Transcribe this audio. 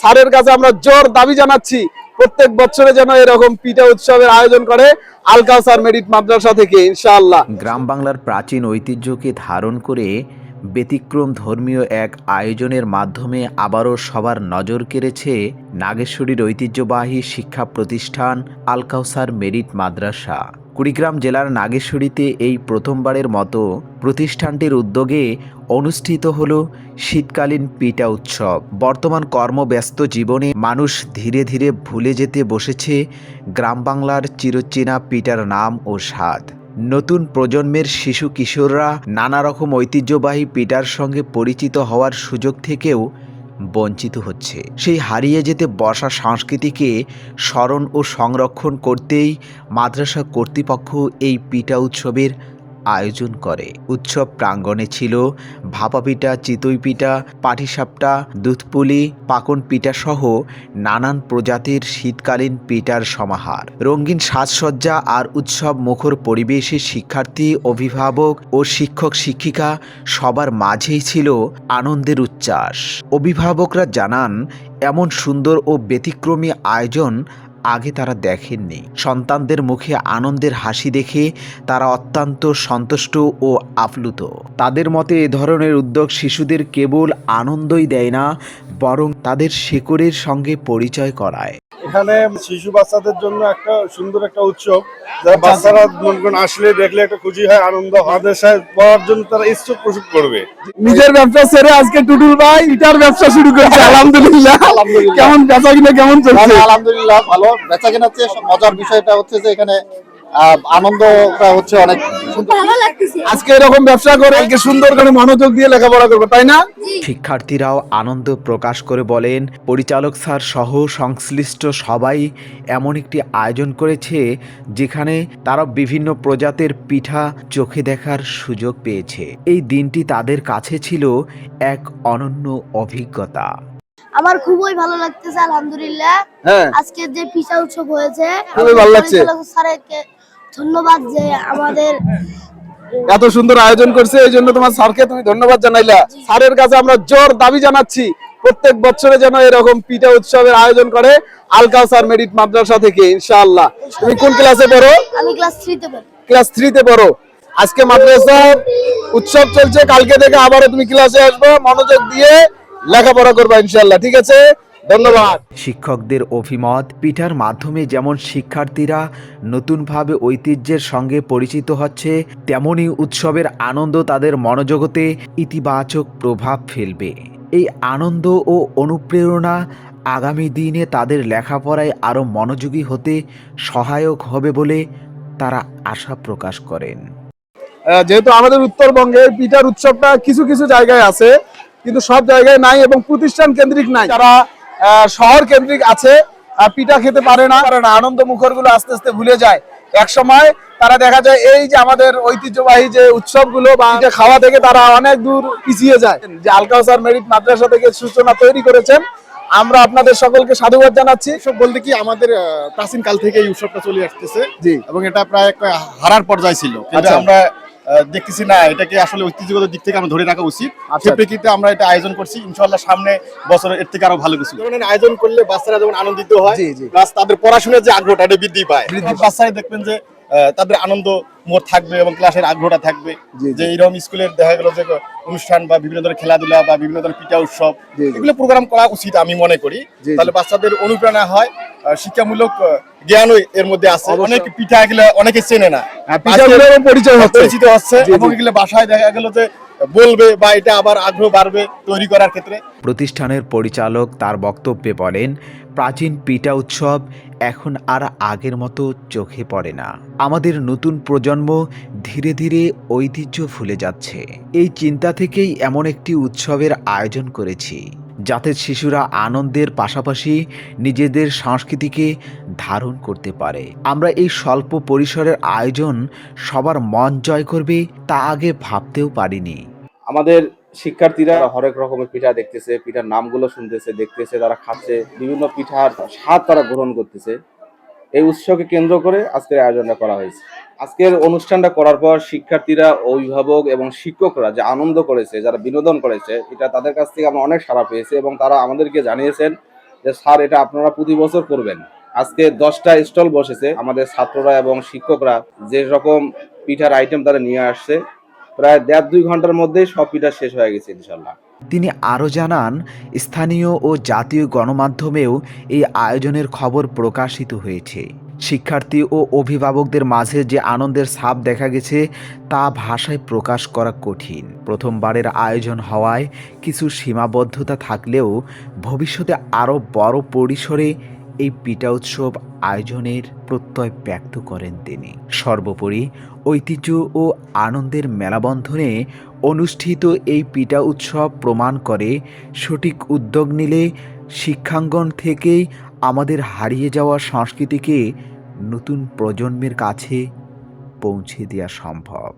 স্যারের কাছে আমরা জোর দাবি জানাচ্ছি, প্রত্যেক বছরে যেন এরকম পিঠা উৎসবের আয়োজন করে আলকাউসার মেরিট মাদ্রাসা থেকে, ইনশাআল্লাহ। গ্রাম বাংলার প্রাচীন ঐতিহ্যকে ধারণ করে ব্যতিক্রম ধর্মীয় এক আয়োজনের মাধ্যমে আবারও সবার নজর কেড়েছে নাগেশ্বরীর ঐতিহ্যবাহী শিক্ষা প্রতিষ্ঠান আলকাউসার মেরিট মাদ্রাসা। কুড়িগ্রাম জেলার নাগেশ্বরীতে এই প্রথমবারের মতো প্রতিষ্ঠানটির উদ্যোগে অনুষ্ঠিত হল শীতকালীন পিঠা উৎসব। বর্তমান কর্মব্যস্ত জীবনে মানুষ ধীরে ধীরে ভুলে যেতে বসেছে গ্রাম বাংলার চিরচেনা পিঠার নাম ও স্বাদ। নতুন প্রজন্মের শিশু কিশোররা নানা রকম ঐতিহ্যবাহী পিঠার সঙ্গে পরিচিত হওয়ার সুযোগ থেকেও বঞ্চিত হচ্ছে। সেই হারিয়ে যেতে বসা সংস্কৃতিকে স্মরণ ও সংরক্ষণ করতেই মাদ্রাসা কর্তৃপক্ষ এই পিঠা উৎসবের আয়োজন করে। উৎসব প্রাঙ্গণে ছিল ভাপা পিঠা চিতই পিঠা পাটিসাপটা, দুধপুলি পাকন পিঠা সহ নানান প্রজাতির শীতকালীন পিঠার সমাহার। রঙিন সাজসজ্জা আর উৎসব মুখর পরিবেশে শিক্ষার্থী, অভিভাবক ও শিক্ষক শিক্ষিকা সবার মাঝেই ছিল আনন্দের উচ্ছ্বাস। অভিভাবকরা জানান, এমন সুন্দর ও ব্যতিক্রমী আয়োজন আগে তারা দেখেননি। সন্তানদের মুখে আনন্দের হাসি দেখে তারা অত্যন্ত সন্তুষ্ট ও আপ্লুত। তাদের মতে এ ধরনের উদ্যোগ শিশুদের কেবল আনন্দই দেয় না, বরং তাদের শেকড়ের সঙ্গে পরিচয় করায়। এখানে শিশু বাচ্চাদের জন্য একটা সুন্দর একটা উৎসব। যারা বাচ্চারা মনে করেন আসলে দেখলে একটা খুশি হয় আনন্দ হাদেশায় পড়ার জন্য তারা ইচ্ছুক প্রসুক করবে। নিজের ব্যবসা সেরে আজকে টুটুল ভাই ইটার ব্যবসা শুরু করেছে আলহামদুলিল্লাহ। আলহামদুলিল্লাহ। কেমন বেচা কিনা কেমন চলছে? আলহামদুলিল্লাহ ভালো। বেচা কিনা মজার বিষয়টা হচ্ছে যে এখানে আনন্দটা হচ্ছে অনেক আজকে এরকম ব্যবসা করে আজকে সুন্দর করে মনোযোগ দিয়ে লেখাপড়া করব তাই না? শিক্ষার্থীরাও আনন্দ প্রকাশ করে বলেন পরিচালক স্যার সহ সংশ্লিষ্ট সবাই এমন একটি আয়োজন করেছে যেখানে তারা বিভিন্ন প্রজাতির পিঠা চোখে দেখার সুযোগ পেয়েছে। এই দিনটি তাদের কাছে ছিল এক অনন্য অভিজ্ঞতা। আমার খুবই ভালো লাগতেছে আলহামদুলিল্লাহ। হ্যাঁ। আজকে যে পিঠা উৎসব হয়েছে খুবই ভালো লাগছে। স্যারকে ধন্যবাদ যে আমাদের এত সুন্দর আয়োজন করছে এই জন্য তোমার স্যারকে তুমি ধন্যবাদ জানাইলা। স্যারের কাছে আমরা জোর দাবি জানাচ্ছি প্রত্যেক বছরে যেন এরকম পিঠা উৎসবের আয়োজন করে আলকাউসার মেরিট মাদ্রাসা থেকে ইনশাআল্লাহ। তুমি কোন ক্লাসে পড়ো? আমি ক্লাস থ্রিতে পড়ি। ক্লাস থ্রিতে পড়ো। আজকে মাদ্রাসার উৎসব চলছে কালকে থেকে আবারও তুমি ক্লাসে আসবে মনোযোগ দিয়ে লেখাপড়া করবা ইনশাআল্লাহ ঠিক আছে? ধন্যবাদ। শিক্ষকদের অভিমত পিঠার মাধ্যমে যেমন শিক্ষার্থীরা নতুনভাবে ঐতিহ্যের সঙ্গে পরিচিত হচ্ছে তেমনি উৎসবের আনন্দ তাদের মনোজগতে ইতিবাচক প্রভাব ফেলবে। এই আনন্দ ও অনুপ্রেরণা আগামী দিনে তাদের লেখাপড়ায় আরও মনোযোগী হতে সহায়ক হবে বলে তারা আশা প্রকাশ করেন। যেহেতু আমাদের উত্তরবঙ্গে পিঠার উৎসবটা কিছু কিছু জায়গায় আছে কিন্তু সব জায়গায় নাই এবং প্রতিষ্ঠান কেন্দ্রিক নাই। আহ, শহর কেন্দ্রিক আছে পিঠা খেতে পারে না না আনন্দ মুখরগুলো আস্তে আস্তে ভুলে যায়। এক সময় তারা দেখা যায় এই যে আমাদের ঐতিহ্যবাহী যে উৎসবগুলো বা খাওয়া থেকে তারা অনেক দূর পিছিয়ে যায়। যে আলকাউসার মেরিট মাদ্রাসা থেকে সূচনা তৈরি করেছেন আমরা আপনাদের সকলকে সাধুবাদ জানাচ্ছি। সব বলতে কি আমাদের প্রাচীন কাল থেকে এই উৎসবটা চলে আসতেছে জি। এবং এটা প্রায় হারার পর্যায়ে ছিল। আচ্ছা। আমরা দেখতেছি না এটাকে আসলে ঐতিহ্যগত দিক থেকে আমরা ধরে রাখা উচিত। আচ্ছা। সে প্রেক্ষিতে আমরা এটা আয়োজন করছি। ইনশাল্লাহ সামনে বছর এর থেকে আরও ভালো কিছু। আয়োজন করলে বাচ্চারা যেমন আনন্দিত হয়। প্লাস তাদের পড়াশোনার যে আগ্রহটা এটা বৃদ্ধি পায়। বাচ্চারা দেখবেন যে তাদের আনন্দ মোর থাকবে এবং ক্লাসের আগ্রহটা থাকবে। যে এইরকম স্কুলের দেখা গেল যে অনুষ্ঠান বা বিভিন্ন ধরনের খেলাধুলা বা বিভিন্ন ধরনের পিঠা উৎসব। এগুলো প্রোগ্রাম করা উচিত আমি মনে করি। তাহলে বাচ্চাদের অনুপ্রেরণা হয় শিক্ষামূলক জ্ঞানও এর মধ্যে আছে। অনেক পিঠা এগুলো অনেকে চেনে না হ্যাঁ, পরিচয় হচ্ছে। এবং এগুলো বাসায় দেখা গেল যে বলবে বা এটা আবার আগ্রহ বাড়বে তৈরি করার ক্ষেত্রে। প্রতিষ্ঠানের পরিচালক তার বক্তব্যে বলেন, প্রাচীন পিঠা উৎসব এখন আর আগের মতো চোখে পড়ে না। আমাদের নতুন প্রজন্ম ধীরে ধীরে ঐতিহ্য ভুলে যাচ্ছে। এই চিন্তা থেকেই এমন একটি উৎসবের আয়োজন করেছি, যাতে শিশুরা আনন্দের পাশাপাশি নিজেদের সংস্কৃতিকে ধারণ করতে পারে। আমরা এই স্বল্প পরিসরের আয়োজন সবার মন জয় করবে তা আগে ভাবতেও পারিনি। আমাদের শিক্ষার্থীরা হরেক রকমের পিঠা দেখতেছে, পিঠার নামগুলো শুনতেছে, দেখতেছে, তারা খাচ্ছে, বিভিন্ন পিঠার স্বাদ তারা গ্রহণ করতেছে। এই উৎসবকে কেন্দ্র করে আজকের আয়োজনটা করা হয়েছে। আজকের অনুষ্ঠানটা করার পর শিক্ষার্থীরা, অভিভাবক এবং শিক্ষকরা যে আনন্দ করেছে, যারা বিনোদন করেছে, এটা তাদের কাছ থেকে আমরা অনেক সাড়া পেয়েছি এবং তারা আমাদেরকে জানিয়েছেন যে, স্যার, এটা আপনারা প্রতি বছর করবেন। আজকে দশটা স্টল বসেছে। আমাদের ছাত্ররা এবং শিক্ষকরা যে রকম পিঠার আইটেম তারা নিয়ে আসছে প্রায় দেড় দুই ঘণ্টার মধ্যেই সব পিঠা শেষ হয়ে গেছে ইনশাল্লাহ তিনি আরও জানান, স্থানীয় ও জাতীয় গণমাধ্যমেও এই আয়োজনের খবর প্রকাশিত হয়েছে। শিক্ষার্থী ও অভিভাবকদের মাঝে যে আনন্দের ছাপ দেখা গেছে, তা ভাষায় প্রকাশ করা কঠিন। প্রথমবারের আয়োজন হওয়ায় কিছু সীমাবদ্ধতা থাকলেও ভবিষ্যতে আরও বড় পরিসরে এই পিঠা উৎসব আয়োজনের প্রত্যয় ব্যক্ত করেন তিনি। সর্বোপরি ঐতিহ্য ও আনন্দের মেলাবন্ধনে অনুষ্ঠিত এই পিঠা উৎসব প্রমাণ করে সঠিক উদ্যোগ নিলে শিক্ষাঙ্গন থেকেই আমাদের হারিয়ে যাওয়া সংস্কৃতিকে নতুন প্রজন্মের কাছে পৌঁছে দেওয়া সম্ভব।